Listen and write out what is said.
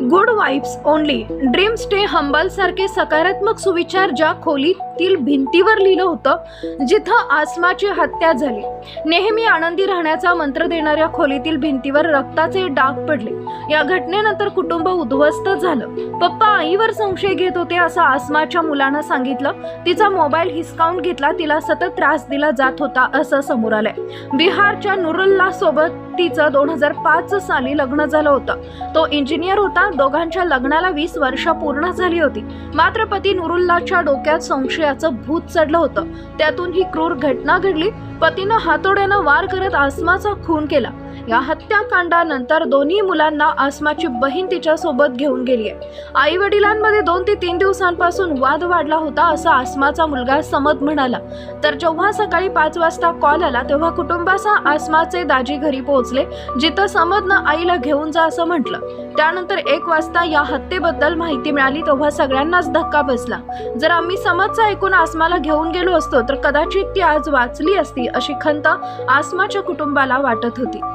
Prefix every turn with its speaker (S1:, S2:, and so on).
S1: Good vibes only dream stay humble सारखे सकारात्मक सुविचार ज्या खोलीतील भिंतीवर लिहिलं होतं जिथं आसमाची हत्या झाली. नेहमी आनंदी राहण्याचा मंत्र देणाऱ्या खोलीतील भिंतीवर रक्ताचे डाग पडले. या घटनेनंतर कुटुंब उद्ध्वस्त झालं. पप्पा आईवर संशय घेत होते असं आसमाच्या मुलानं सांगितलं. तिचा मोबाईल हिसकावून घेतला तिला सतत त्रास दिला जात होता असं समोर आलंय. बिहारच्या नुरुल्ला सोबत तिचं दोन हजार पाच साली लग्न झालं होतं. तो इंजिनियर होता दोघांच्या लग्नाला वीस वर्ष पूर्ण झाली होती. मात्र पती नुरुल्लाच्या डोक्यात संशयाचं भूत चढलं होतं. त्यातून ही क्रूर घटना घडली. पतीनं हातोड्यानं वार करत आसमाचा खून केला. या हत्याकांडानंतर दोन्ही मुलांना आसमाची बहीण तिच्या सोबत घेऊन गेली आहे आई वडिलांमध्ये दोन ते तीन दिवसांपासून वाद वाढला होता असं आसमाचा मुलगा समत म्हणाला. तर जेव्हा सकाळी पाच वाजता कॉल आला तेव्हा कुटुंबासह आसमाचे दाजी घरी पोहोचले जिथं समतनं आईला घेऊन जा असं म्हटलं. त्यानंतर एक वाजता या हत्येबद्दल माहिती मिळाली तेव्हा सगळ्यांनाच धक्का बसला. जर आम्ही समजचा ऐकून आसमाला घेऊन गेलो असतो तर कदाचित ती आज वाचली असती अशी खंत आसमाच्या कुटुंबाला वाटत होती.